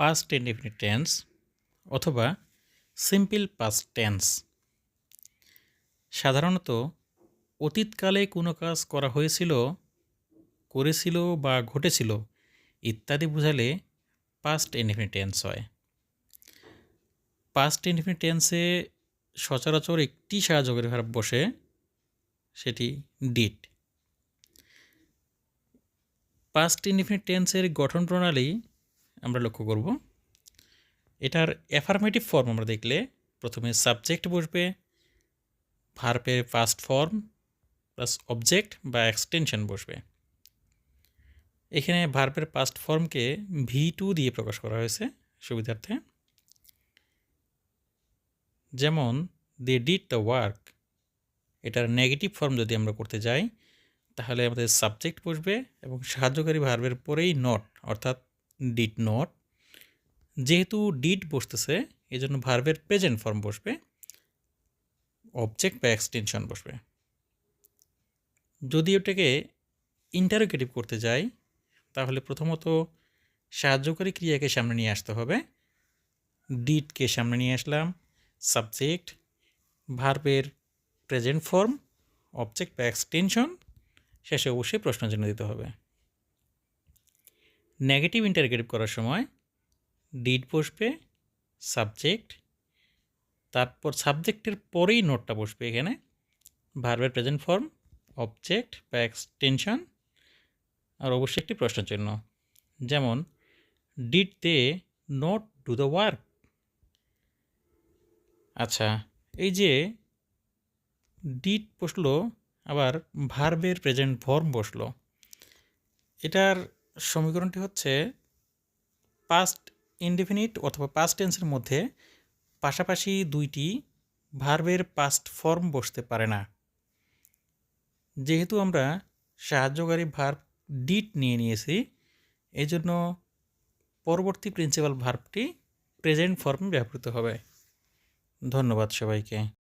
Past indefinite tense অথবা simple past tense সাধারণত অতীতকালে কোনো কাজ করা হয়েছিল, করেছিল বা ঘটেছিল ইত্যাদি বোঝালে পাস্ট ইনডিফিনিট টেন্স হয়। পাস্ট ইনডিফিনিট টেন্সে সচরাচর একটি সাহায্যকারী ভার্ব বসে, সেটি ডিট পাস্ট ইনডিফিনিট টেন্সের গঠন প্রণালী আমরা লক্ষ্য করব। এটার অ্যাফার্মেটিভ ফর্ম আমরা দেখলে প্রথমে সাবজেক্ট বসবে ভার্বের ফার্স্ট ফর্ম প্লাস অবজেক্ট বা এক্সটেনশন বসবে। এখানে ভার্বের পাস্ট ফর্মকে ভি টু দিয়ে প্রকাশ করা হয়েছে সুবিধার্থে। যেমন দে ডিড দ্য ওয়ার্ক এটার নেগেটিভ ফর্ম যদি আমরা করতে যাই, তাহলে আমাদের সাবজেক্ট বসবে এবং সাহায্যকারী ভার্বের পরেই নট অর্থাৎ ডিড নট যেহেতু ডিড বসতেছে এই জন্য ভার্বের প্রেজেন্ট ফর্ম বসবে অবজেক্ট বা এক্সটেনশন বসবে। যদি ওটাকে ইন্টারোগেটিভ করতে যাই, তাহলে প্রথমত সাহায্যকারী ক্রিয়াকে সামনে নিয়ে আসতে হবে। ডিডকে সামনে নিয়ে আসলাম সাবজেক্ট ভার্বের প্রেজেন্ট ফর্ম অবজেক্ট বা এক্সটেনশন শেষে অবশ্যই প্রশ্ন চিহ্ন দিতে হবে। নেগেটিভ ইন্টারগেটিভ করার সময় ডিড বসবে, সাবজেক্ট, তারপর সাবজেক্টের পরেই নোটটা বসবে এখানে, ভার্বের প্রেজেন্ট ফর্ম, অবজেক্ট বা এক্সটেনশন, আর অবশ্যই একটি প্রশ্ন চিহ্ন। যেমন, did they not do the work? আচ্ছা এই যে ডিড বসল, আবার ভার্বের প্রেজেন্ট ফর্ম বসল, এটার সমীকরণটি হচ্ছে পাস্ট ইনডিফিনিট অথবা পাস্ট টেন্সের মধ্যে পাশাপাশি দুইটি ভার্বের পাস্ট ফর্ম বসতে পারে না। যেহেতু আমরা সাহায্যকারী ভার্ব ডিট নিয়ে নিয়েছি এই জন্য পরবর্তী প্রিন্সিপাল ভার্বটি প্রেজেন্ট ফর্মে ব্যবহৃত হবে। ধন্যবাদ সবাইকে।